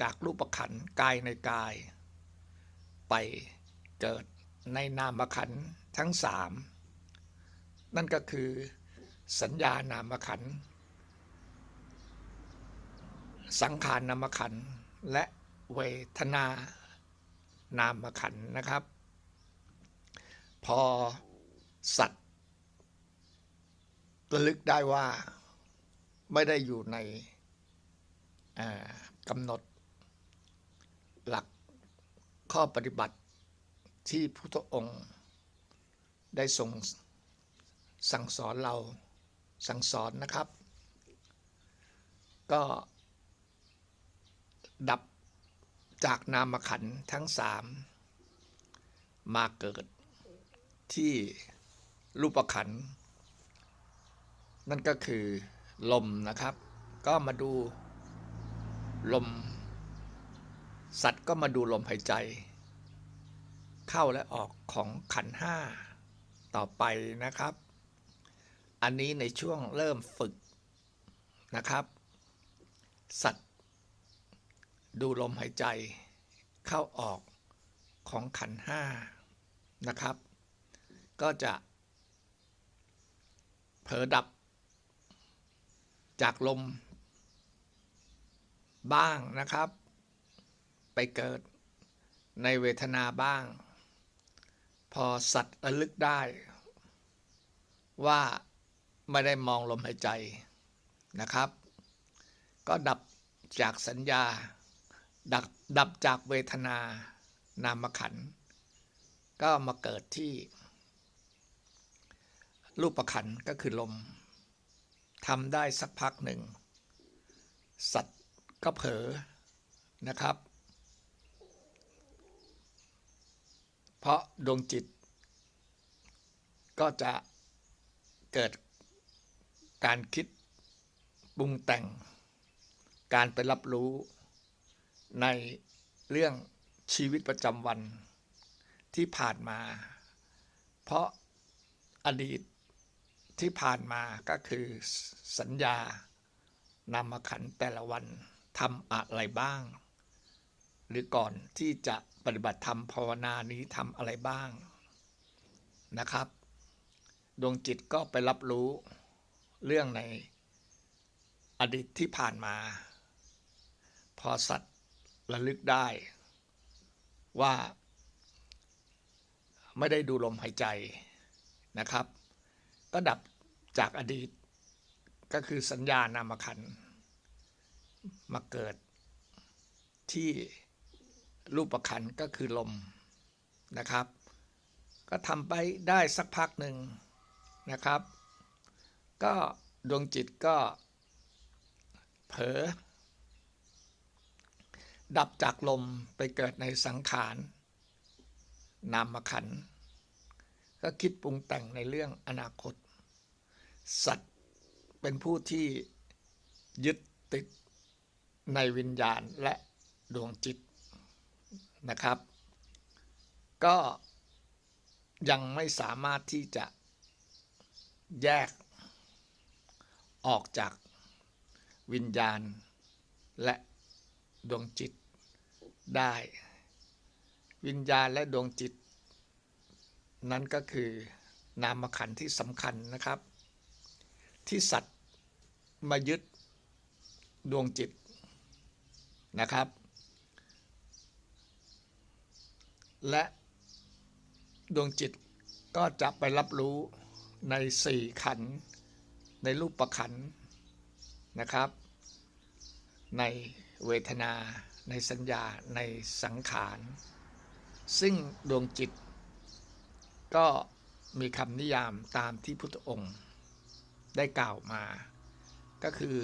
จากรูปขันกายในกาย ไปเกิดในนามขันทั้งสามนั่นก็คือสัญญานามขัน สังขารนามขัน และเวทนานามขันนะครับ พอสัตว์ระลึกได้ว่าไม่ได้อยู่ในกำหนด หลักข้อปฏิบัติที่พุทธองค์ ได้ทรงสั่งสอนเราสั่งสอนนะครับ ก็ ดับจากนามขันทั้งสามมาเกิดที่รูปขัน นั่นก็คือลมนะครับ ก็มาดูลม สัตว์ก็มาดูลมหายใจ เข้าและออกของขันห้าต่อไปนะครับ อันนี้ในช่วงเริ่มฝึกนะครับ สัตว์ ดูลมหายใจ เข้าออกของขันห้านะครับ ก็จะเผลอดับ จากลมบ้างนะครับ เกิดในเวทนาบ้าง พอสัตว์ระลึกได้ ว่าไม่ได้มองลมหายใจนะครับ ก็ดับจากสัญญา ดับดับจากเวทนานามขัน ก็มาเกิดที่ รูปขันก็คือลมทำได้สักพักหนึ่ง สัตว์ก็เผลอนะครับ เพราะดวงจิต ก็จะเกิดการคิดปรุงแต่ง การไปรับรู้ในเรื่องชีวิตประจำวันที่ผ่านมา เพราะอดีตที่ผ่านมาก็คือสัญญานามขันแต่ละวันทำอะไรบ้าง หรือก่อนที่จะปฏิบัติธรรมภาวนานี้ทำอะไรบ้างนะครับ ดวงจิตก็ไปรับรู้เรื่องในอดีตที่ผ่านมา พอสัตว์ระลึกได้ ว่า ไม่ได้ดูลมหายใจนะครับ ก็ดับจากอดีตก็คือสัญญานามขันมาเกิดที่ รูปขันก็คือลมนะครับ ก็ทำไปได้สักพักหนึ่งนะครับ ก็ดวงจิตก็เผลอดับจากลมไปเกิดในสังขาร นามขัน ก็คิดปรุงแต่งในเรื่องอนาคต สัตว์เป็นผู้ที่ยึดติดในวิญญาณและดวงจิต นะครับ ก็ยังไม่สามารถที่จะแยกออกจากวิญญาณ และดวงจิตได้ วิญญาณและดวงจิต นั้นก็คือนามขันธ์ที่สำคัญนะครับ ที่สัตว์มายึดดวงจิตนะครับ และดวงจิตก็จะไปรับรู้ในสี่ขัน ในรูปประขันนะครับ ในเวทนา ในสัญญาในสังขาร ซึ่งดวงจิต ก็มีคำนิยามตามที่พุทธองค์ได้กล่าวมา ก็คือ